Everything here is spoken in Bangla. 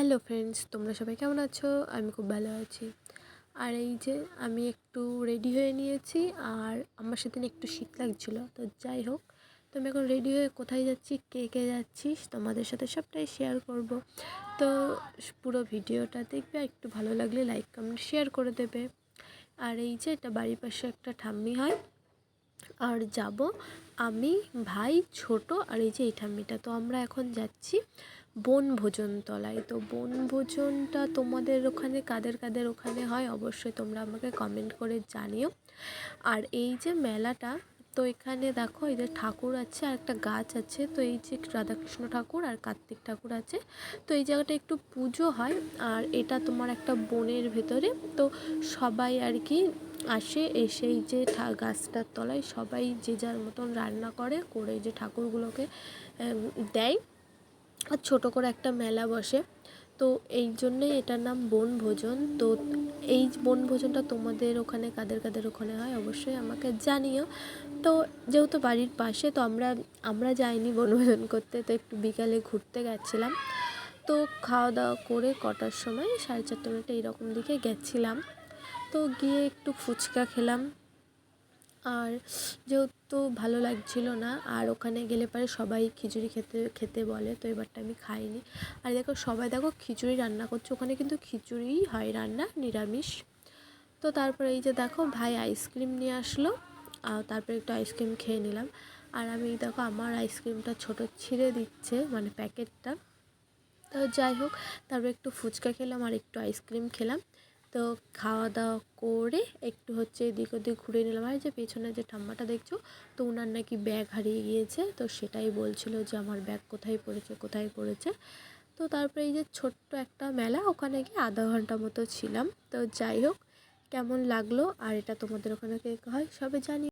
হ্যালো ফ্রেন্ডস, তোমরা সবাই কেমন আছো? আমি খুব ভালো আছি। আর এই যে আমি একটু রেডি হয়ে নিয়েছি, আর আমার সেদিন একটু শীত লাগছিল, তো যাই হোক, তো আমি এখন রেডি হয়ে কোথায় যাচ্ছি, কে কে যাচ্ছিস, তোমাদের সাথে সবটাই শেয়ার করব। তো পুরো ভিডিওটা দেখবে, আর একটু ভালো লাগলে লাইক কমেন্ট শেয়ার করে দেবে। আর এই যে এটা বাড়ির পাশে একটা ঠাম্মি হয়, আর যাব আমি, ভাই, ছোট, আর এই যে এই ঠাম্মিটা। তো আমরা এখন যাচ্ছি বনভোজন তলায় তো বনভোজনটা তোমাদের ওখানে, কাদের কাদের ওখানে হয় অবশ্যই তোমরা আমাকে কমেন্ট করে জানিও। আর এই যে মেলাটা, তো এখানে দেখো এই যে ঠাকুর আছে আর একটা গাছ আছে। তো এই যে রাধাকৃষ্ণ ঠাকুর আর কার্তিক ঠাকুর আছে। তো এই জায়গাটা একটু পুজো হয় আর এটা তোমার একটা বনের ভেতরে। তো সবাই আর কি আসে, এসে এই যে গাছটার তলায় সবাই যে যার মতন রান্না করে করে যে ঠাকুরগুলোকে দেয়। আর ছোটো করে একটা মেলা বসে। তো এই জন্যই এটার নাম বনভোজন। তো এই বনভোজনটা তোমাদের ওখানে কাদের কাদের ওখানে হয় অবশ্যই আমাকে জানিও। তো যেহেতু বাড়ির পাশে, তো আমরা আমরা যাইনি বনভোজন করতে, তো একটু বিকালে ঘুরতে গেছিলাম। তো খাওয়া দাওয়া করে কটার সময় সাড়ে চারটে মিনিটে এইরকম দিকে গেছিলাম। তো গিয়ে একটু ফুচকা খেলাম। আর যেহেতু ভালো লাগছিল না, আর ওখানে গেলে পরে সবাই খিচুড়ি খেতে খেতে বলে, তো এবারটা আমি খাইনি। আর দেখো, সবাই দেখো খিচুড়ি রান্না করছে। ওখানে কিন্তু খিচুড়িই হয়, রান্না, নিরামিষ। তো তারপরে এই যে দেখো, ভাই আইসক্রিম নিয়ে আসলো। আর তারপরে একটু আইসক্রিম খেয়ে নিলাম। আর আমি দেখো, আমার আইসক্রিমটা ছোটো ছিঁড়ে দিচ্ছে মানে প্যাকেটটা। তো যাই হোক, তারপর একটু ফুচকা খেলাম আর একটু আইসক্রিম খেলাম। তো খাওয়া দাওয়া করে একটু হচ্ছে এদিক ওদিক ঘুরে নিলাম। আর যে পেছনে যে ঠাম্মাটা দেখছ, তো ওনার নাকি ব্যাগ হারিয়ে গিয়েছে। তো সেটাই বলছিল যে আমার ব্যাগ কোথায় পড়েছে কোথায় পড়েছে। তো তারপরে এই যে ছোট্ট একটা মেলা, ওখানে গিয়ে আধা ঘণ্টা মতো ছিলাম। তো যাই হোক, কেমন লাগল? আর এটা তোমাদের ওখানে কে হয়, সবে জানি।